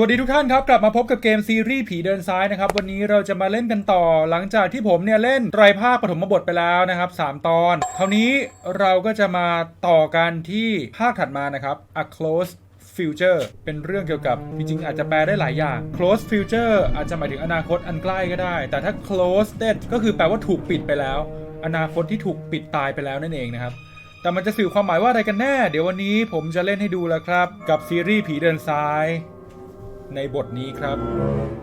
สวัสดีทุกท่านครับ กลับมาพบกับเกมซีรีส์ผีเดินซ้ายนะครับ วันนี้เราจะมาเล่นกันต่อ หลังจากที่ผมเนี่ยเล่นไตรภาคปฐมบทไปแล้วนะครับ 3 ตอน คราวนี้เราก็จะมาต่อกันที่ภาคถัดมานะครับ A Close Future เป็นเรื่องเกี่ยวกับจริงๆอาจจะแปลได้หลายอย่าง Close Future อาจจะหมายถึงอนาคตอันใกล้ก็ได้ แต่ถ้า Close Dead ก็คือแปลว่าถูกปิดไปแล้ว อนาคตที่ถูกปิดตายไปแล้วนั่นเองนะครับแต่มันจะสื่อความหมายว่าอะไรกันแน่ เดี๋ยววันนี้ผมจะเล่นให้ดูแล้วครับ กับซีรีส์ผีเดินซ้าย ในบทนี้ครับ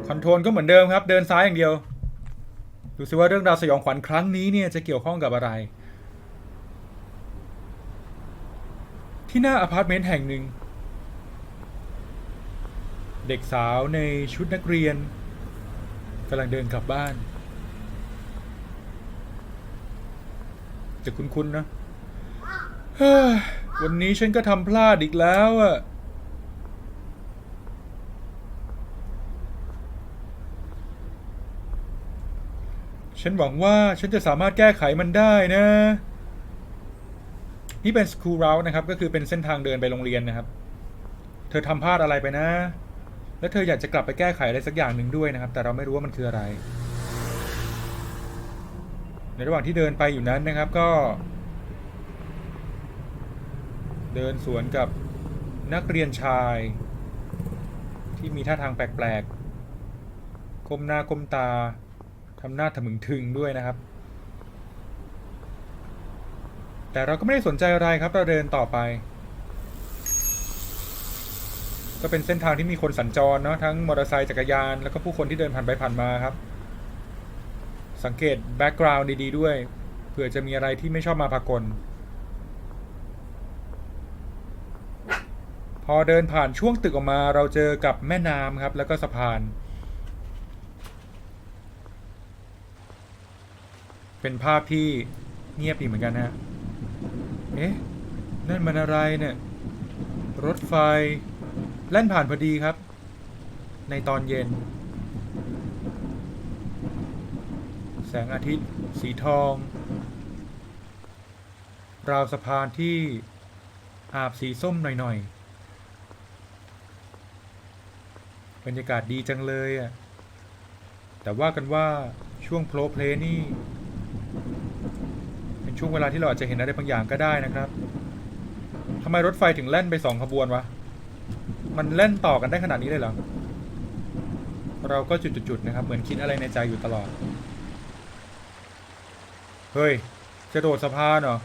คอนโทรลก็เหมือนเดิมครับ เดินซ้ายอย่างเดียว ดูสิว่าเรื่องราวสยองขวัญครั้งนี้เนี่ยจะเกี่ยวข้องกับอะไร ที่หน้าอพาร์ตเมนต์แห่งหนึ่ง เด็กสาวในชุดนักเรียนกำลังเดินกลับบ้านจะคุ้นๆนะวันนี้ฉันก็ทำพลาดอีกแล้วอะ ฉันหวังว่าฉันจะสามารถแก้ไขมันได้นะ นี่เป็น school route นะครับ ก็คือเป็นเส้นทางเดินไปโรงเรียนนะครับ เธอทำพลาดอะไรไปนะ แล้วเธออยากจะกลับไปแก้ไขอะไรสักอย่างหนึ่งด้วยนะครับ แต่เราไม่รู้ว่ามันคืออะไร ในระหว่างที่เดินไปอยู่นั้นนะครับก็ เดินสวนกับนักเรียนชาย ที่มีท่าทางแปลกๆก้มหน้าก้มตา ทำหน้าถมึงทึงด้วยนะครับ แต่เราก็ไม่ได้สนใจอะไรครับ เราเดินต่อไป ก็เป็นเส้นทางที่มีคนสัญจรเนาะทั้งมอเตอร์ไซค์จักรยานแล้วก็ผู้คนที่เดินผ่านไปผ่านมาครับ สังเกตแบ็กกราวน์ดีๆด้วยเผื่อจะมีอะไรที่ไม่ชอบมาพากลพอเดินผ่านช่วงตึกออกมาเราเจอกับแม่น้ำครับ แล้วก็สะพาน เป็นภาพที่เงียบดีเหมือนกันนะฮะเอ๊ะ นั่นมันอะไรเนี่ย รถไฟแล่นผ่านพอดีครับ ในตอนเย็น แสงอาทิตย์ สีทอง ราวสะพานที่อาบสีส้มหน่อยๆ บรรยากาศดีจังเลยอะ แต่ว่ากันว่าช่วงโพลเพลนี่ เป็นช่วงเวลาที่เราอาจจะเห็นอะไรบางอย่างก็ได้นะครับทำไมรถไฟถึงแล่นไปสองขบวนวะ มันเล่นต่อกันได้ขนาดนี้เลยเหรอ เราก็จุดๆๆนะครับ เหมือนคิดอะไรในใจอยู่ตลอด เฮ้ย จะโดดสะพานเหรอ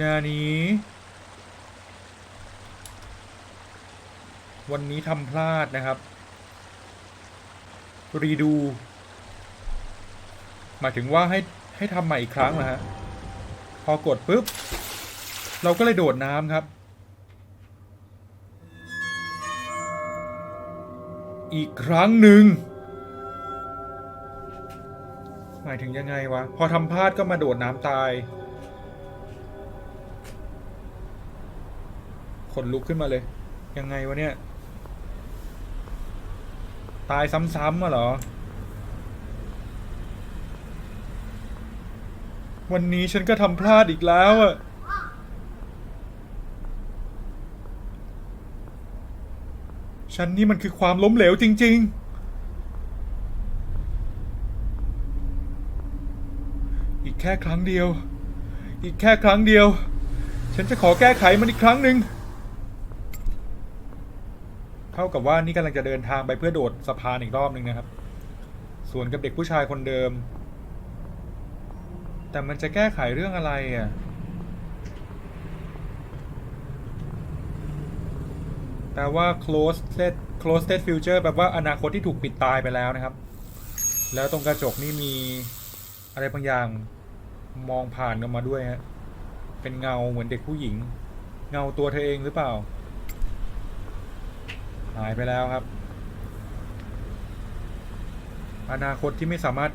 นานี้ วันนี้ทำพลาดนะครับ รีดู หมายถึงว่าให้ให้ทำใหม่อีกครั้งนะฮะ พอกดปุ๊บ เราก็เลยโดดน้ำครับ อีกครั้งหนึ่ง หมายถึงยังไงวะ พอทำพลาดก็มาโดดน้ำตาย ขนลุกขึ้นมาเลย ยังไงวะเนี่ย ตายซ้ำๆอะเหรอ วันนี้ฉันก็ทำพลาดอีกแล้วอะฉันนี่มันคือความล้มเหลวจริง ๆ อีกแค่ครั้งเดียว อีกแค่ครั้งเดียว ฉันจะขอแก้ไขมันอีกครั้งหนึ่งเท่ากับว่านี่กำลังจะเดินทางไปเพื่อโดดสะพานอีกรอบหนึ่งนะครับ ส่วนกับเด็กผู้ชายคนเดิม แต่มันจะแก้ไขเรื่องอะไรอะ แปลว่า close set close set future แปลว่าอนาคตที่ถูกปิดตายไปแล้วนะครับ แล้วตรงกระจกนี่มีอะไรบางอย่างมองผ่านกันมาด้วยฮะ เป็นเงาเหมือนเด็กผู้หญิง เงาตัวเธอเองหรือเปล่า หายไปแล้วครับ อนาคตที่ไม่สามารถ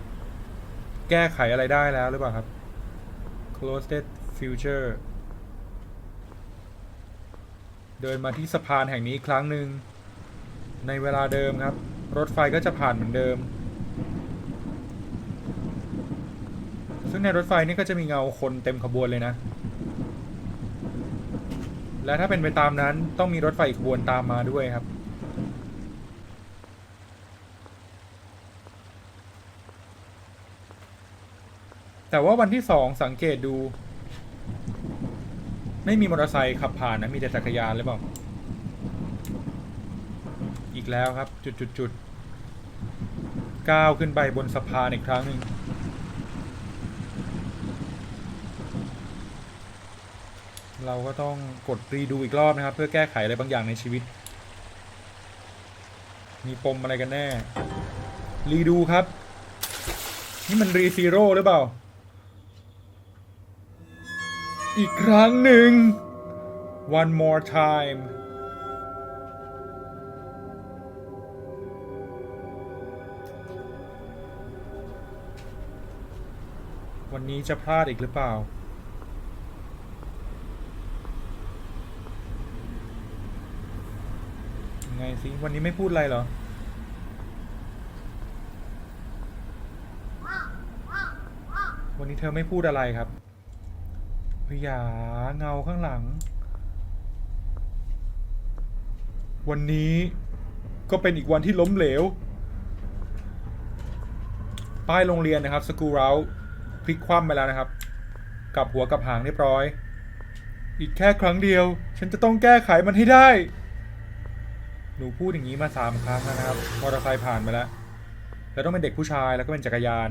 แก้ไขอะไรได้แล้วหรือเปล่าครับ closed future เดินมาที่สะพานแห่งนี้อีกครั้งหนึ่ง ในเวลาเดิมครับ รถไฟก็จะผ่านเหมือนเดิม ซึ่งในรถไฟนี่ก็จะมีเงาคนเต็มขบวนเลยนะ และถ้าเป็นไปตามนั้นต้องมีรถไฟอีกขบวนตามมาด้วยครับ แต่ว่าวันที่สองสังเกตดู ไม่มีมอเตอร์ไซค์ขับผ่านนะมีแต่จักรยานหรือเปล่าอีกแล้วครับ จุดจุดจุดก้าวขึ้นไปบนสะพานอีกครั้งหนึ่งเราก็ต้องกดรีดูอีกรอบนะครับ เพื่อแก้ไขอะไรบางอย่างในชีวิต มีปมอะไรกันแน่ รีดูครับ นี่มันรีซีโร่หรือเปล่า อีกครั้งหนึ่ง one more time วันนี้จะพลาดอีกหรือเปล่ายังไงสิ วันนี้ไม่พูดอะไรเหรอ วันนี้เธอไม่พูดอะไรครับ ยอย่าเงาข้างหลัง วันนี้ก็เป็นอีกวันที่ล้มเหลว ป้ายโรงเรียนนะครับสกูเราพลิกคว่ำไปแล้วนะครับกลับหัวกลับหางเรียบร้อย อีกแค่ครั้งเดียว ฉันจะต้องแก้ไขมันให้ได้ หนูพูดอย่างนี้มาสามครั้งแล้วนะครับมอเตอร์ไซค์ผ่านไปแล้ว แล้วต้องเป็นเด็กผู้ชายแล้วก็เป็นจักรยาน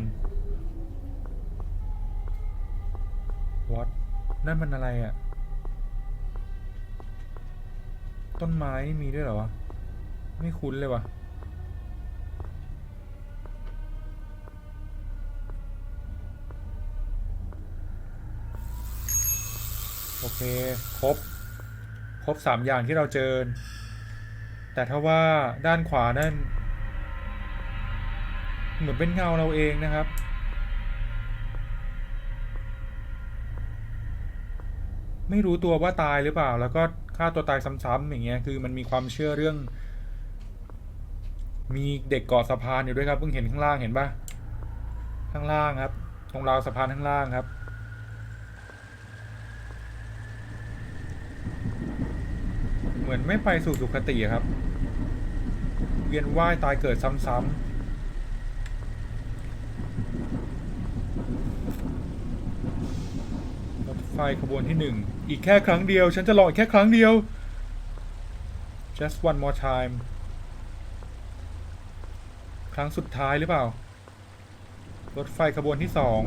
วัด นั่นมันอะไรอะ่ะ ต้นไม้นี่มีด้วยเหรอวะ ไม่คุ้นเลยวะโอเค ครบ ครบสามอย่างที่เราเจอ แต่ถ้าว่าด้านขวานั่น เหมือนเป็นเงาเราเองนะครับ ไม่รู้ตัวว่าตายหรือเปล่า แล้วก็ฆ่าตัวตายซ้ำๆอย่างเงี้ยคือมันมีความเชื่อเรื่อง มีเด็กเกาะสะพานอยู่ด้วยครับเพิ่งเห็นข้างล่างเห็นปะข้างล่างครับ ตรงราวสะพานข้างล่างครับ เหมือนไม่ไปสู่สุคติครับ เวียนว่ายตายเกิดซ้ำๆรถไฟขบวนที่หนึ่งอีกแค่ครั้งเดียว ฉันจะรออีกแค่ครั้งเดียว just one more time ครั้งสุดท้ายหรือเปล่า รถไฟขบวนที่สอง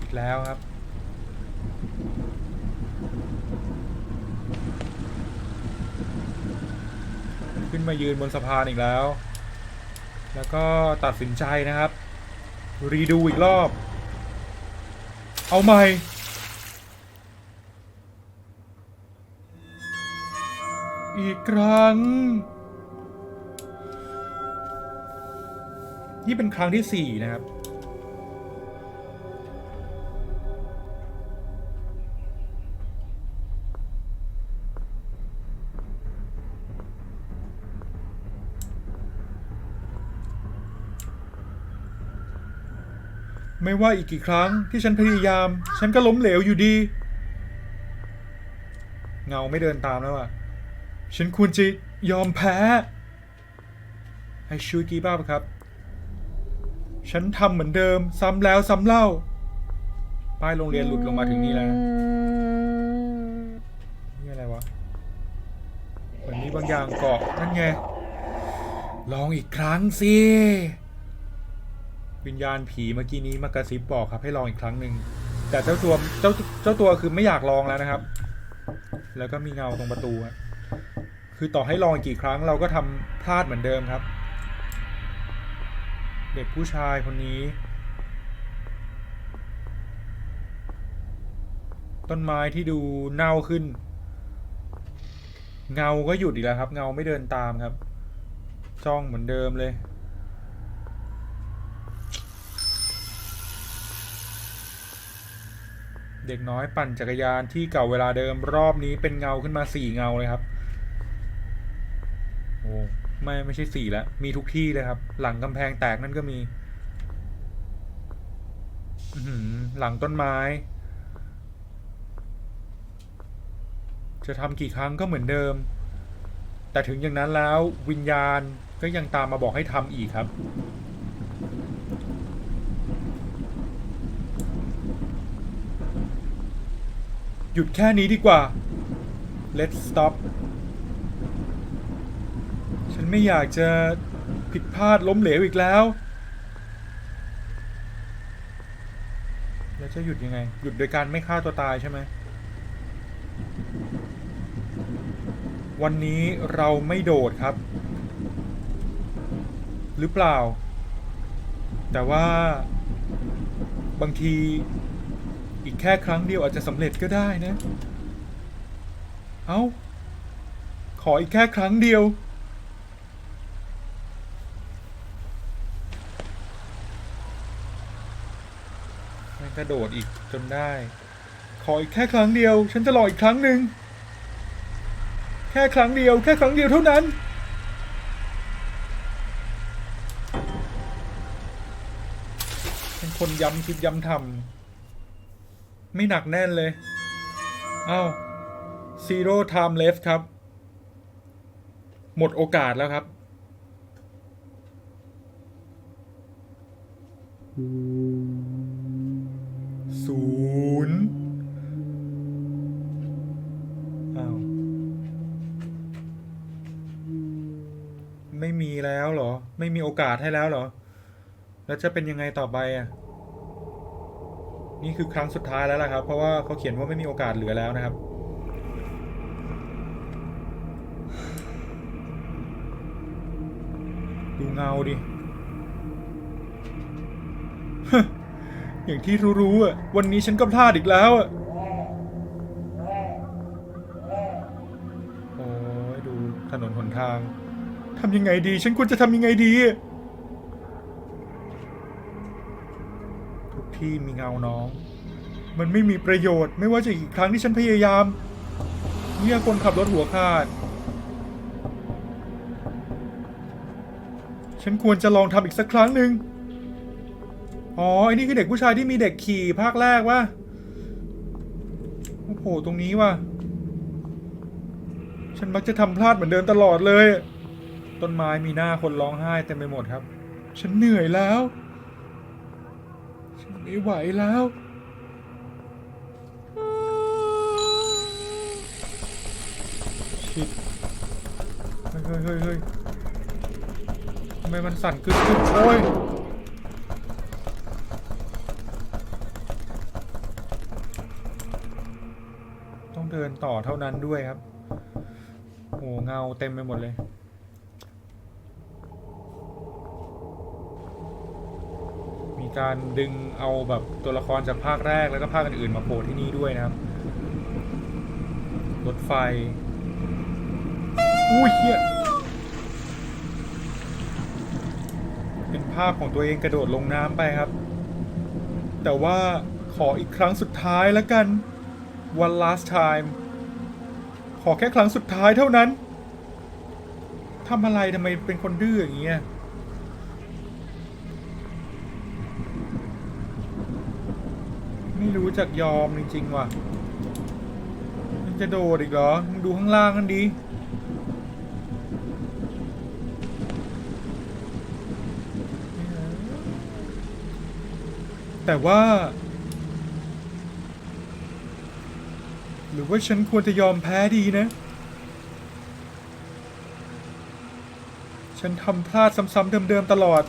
อีกแล้วครับ ขึ้นมายืนบนสะพานอีกแล้ว แล้วก็ตัดสินใจนะครับ รีดูอีกรอบ เอาใหม่อีกครั้ง นี่เป็นครั้งที่สี่นะครับ ไม่ว่าอีกกี่ครั้งที่ฉันพยายาม ฉันก็ล้มเหลวอยู่ดี เงาไม่เดินตามแล้วอะฉันควรจะยอมแพ้ให้ช่วยกีบ้าปะครับ ฉันทำเหมือนเดิม ซ้ำแล้วซ้ำเล่า ป้ายโรงเรียนหลุดลงมาถึงนี่แล้วนะนี่อะไรวะเหมือนมีบางอย่างเกาะนั่นไง ลองอีกครั้งสิ วิญญาณผีเมื่อกี้นี้มากระซิบบอกครับ ให้ลองอีกครั้งหนึ่งแต่เจ้าตัวเจ้าเจ้าตัวคือไม่อยากลองแล้วนะครับ แล้วก็มีเงาตรงประตูคือต่อให้ลองกี่ครั้งเราก็ทำพลาดเหมือนเดิมครับ เด็กผู้ชายคนนี้ ต้นไม้ที่ดูเน่าขึ้น เงาก็หยุดอีกแล้วครับ เงาไม่เดินตามครับ จ้องเหมือนเดิมเลย เด็กน้อยปั่นจักรยานที่เก่าเวลาเดิมรอบนี้เป็นเงาขึ้นมาสี่เงาเลยครับ โอ้ไม่ไม่ใช่สี่แล้วมีทุกที่เลยครับ หลังกำแพงแตกนั่นก็มีอืหลังต้นไม้ จะทำกี่ครั้งก็เหมือนเดิม แต่ถึงอย่างนั้นแล้ววิญญาณก็ยังตามมาบอกให้ทำอีกครับ หยุดแค่นี้ดีกว่า let's stop ฉันไม่อยากจะผิดพลาดล้มเหลวอีกแล้ว แล้วจะหยุดยังไง หยุดโดยการไม่ฆ่าตัวตายใช่ไหม วันนี้เราไม่โดดครับ หรือเปล่า แต่ว่าบางที อีกแค่ครั้งเดียวอาจจะสำเร็จก็ได้นะ เอา้า ขออีกแค่ครั้งเดียว ไมันกระโดดอีกจนได้ ขออีกแค่ครั้งเดียว ฉันจะรออีกครั้งหนึ่ง แค่ครั้งเดียว แค่ครั้งเดียวเท่านั้นเป็นคนย้ำคิดย้ำทำ ไม่หนักแน่นเลยอ้าว zero time left ครับ หมดโอกาสแล้วครับ ศูนย์อ้าว ไม่มีแล้วเหรอ ไม่มีโอกาสให้แล้วเหรอ แล้วจะเป็นยังไงต่อไปอะ นี่คือครั้งสุดท้ายแล้วล่ะครับ เพราะว่าเขาเขียนว่าไม่มีโอกาสเหลือแล้วนะครับ ดูเงาดิ อย่างที่รู้ๆอะ วันนี้ฉันก็พลาดอีกแล้วอะโอ้ยดูถนนหนทางทำยังไงดี ฉันควรจะทำยังไงดี ที่มีเงาน้อง มันไม่มีประโยชน์ ไม่ว่าจะกี่ครั้งที่ฉันพยายาม เนี่ยคนขับรถหัวขาด ฉันควรจะลองทำอีกสักครั้งหนึ่งอ๋อไอ้นี่คือเด็กผู้ชายที่มีเด็กขี่ภาคแรกวะโอ้โหตรงนี้วะฉันมักจะทำพลาดเหมือนเดิมตลอดเลย ต้นไม้มีหน้าคนร้องไห้เต็มไปหมดครับ ฉันเหนื่อยแล้ว ไม่ไหวแล้ว ชิดเฮ้ยเฮ้ยเฮ้ยทำไมมันสั่นกึกกึกโอ้ยต้องเดินต่อเท่านั้นด้วยครับโอ้เงาเต็มไปหมดเลย การดึงเอาแบบตัวละครจากภาคแรกแล้วก็ภาคอื่นๆมาโผล่ที่นี่ด้วยนะครับ รถไฟ อุ้ยเฮียเป็นภาพของตัวเองกระโดดลงน้ำไปครับ แต่ว่าขออีกครั้งสุดท้ายแล้วกัน one last time ขอแค่ครั้งสุดท้ายเท่านั้นทำอะไรทำไมเป็นคนดื้ออย่างเงี้ย ไม่รู้จักยอมจริงๆว่ะมันจะโดดอีกเหรอมึงดูข้างล่างกันดีแต่ว่า หรือว่าฉันควรจะยอมแพ้ดีนะ ฉันทำพลาดซ้ำๆเดิมๆตลอด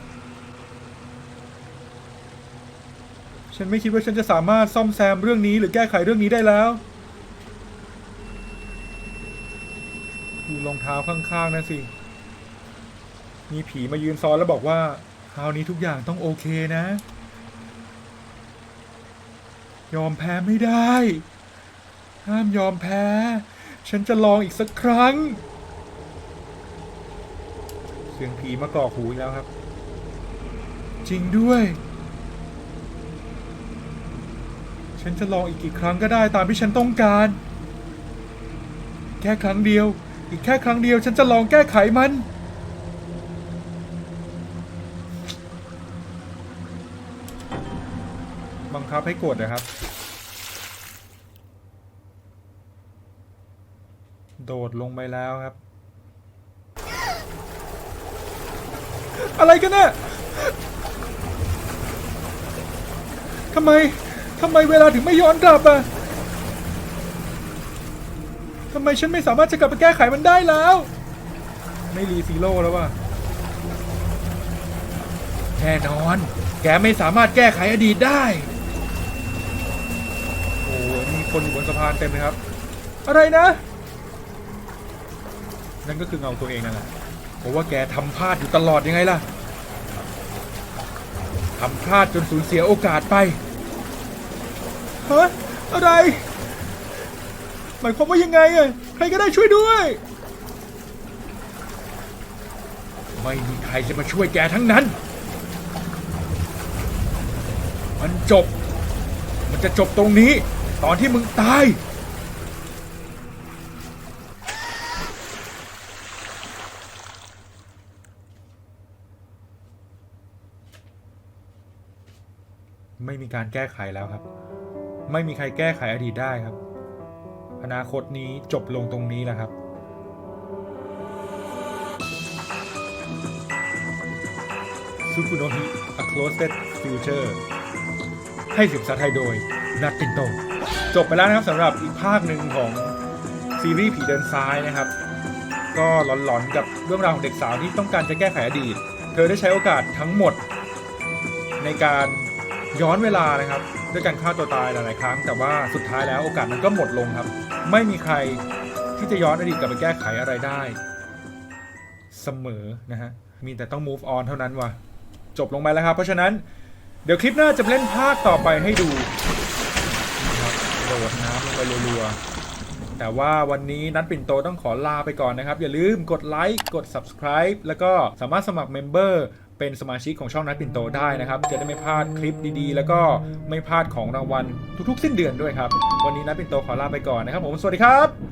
ฉันไม่คิดว่าฉันจะสามารถซ่อมแซมเรื่องนี้หรือแก้ไขเรื่องนี้ได้แล้วดูรองเท้าข้างๆนะสิ มีผีมายืนซ้อนแล้วบอกว่าคราวนี้ทุกอย่างต้องโอเคนะ ยอมแพ้ไม่ได้ ห้ามยอมแพ้ ฉันจะลองอีกสักครั้ง เสียงผีมากรอกหูอีกแล้วครับ จริงด้วย ฉันจะลองอีกกี่ครั้งก็ได้ตามที่ฉันต้องการ แค่ครั้งเดียว อีกแค่ครั้งเดียว ฉันจะลองแก้ไขมัน บังคับให้กดนะครับ โดดลงไปแล้วครับ อะไรกันเนี่ยทำไม ทำไมเวลาถึงไม่ย้อนกลับอะทำไมฉันไม่สามารถจะกลับไปแก้ไขมันได้แล้ว ไม่รีซีโร่แล้วว่ะแน่นอน แกไม่สามารถแก้ไขอดีตได้ โอ้มีคนอยู่บนสะพานเต็มเลยครับ อะไรนะ นั่นก็คือเงาตัวเองนั่นแหละเพราะว่าแกทำพลาดอยู่ตลอดยังไงล่ะทำพลาดจนสูญเสียโอกาสไป ฮะอะไร หมายความว่ายังไงอะใครก็ได้ช่วยด้วย ไม่มีใครจะมาช่วยแกทั้งนั้น มันจบ มันจะจบตรงนี้ ตอนที่มึงตายไม่มีการแก้ไขแล้วครับ ไม่มีใครแก้ไขอดีตได้ครับ อนาคตนี้จบลงตรงนี้แหละครับซูคุโนฮิ A Closed Future ให้สียงภาษาไทยโดย นัดตินโต จบไปแล้วนะครับสำหรับอีกภาคหนึ่งของซีรีส์ผีเดินซ้ายนะครับ ก็หลอนๆกับเรื่องราวของเด็กสาวที่ต้องการจะแก้ไขอดีต เธอได้ใช้โอกาสทั้งหมดในการย้อนเวลานะครับ ด้วยการฆ่าตัวตายหลาย ๆ ครั้ง แต่ว่าสุดท้ายแล้วโอกาสมันก็หมดลงครับ ไม่มีใครที่จะย้อนอดีตกลับไปแก้ไขอะไรได้ เสมอนะฮะ มีแต่ต้อง move on เท่านั้นว่ะ จบลงไปแล้วครับ เพราะฉะนั้นเดี๋ยวคลิปหน้าจะเล่นภาคต่อไปให้ดูนะครับโดดน้ำลงไปรัวๆแต่ว่าวันนี้นัดปิ่นโตต้องขอลาไปก่อนนะครับ อย่าลืมกดไลค์กด subscribe แล้วก็สามารถสมัครเมมเบอร์เป็นสมาชิกของช่องนัดปิ่นโตได้นะครับ จะได้ไม่พลาดคลิปดีๆ แล้วก็ไม่พลาดของรางวัลทุกๆ สิ้นเดือนด้วยครับ วันนี้นัดปิ่นโตขอลาไปก่อนนะครับผม สวัสดีครับ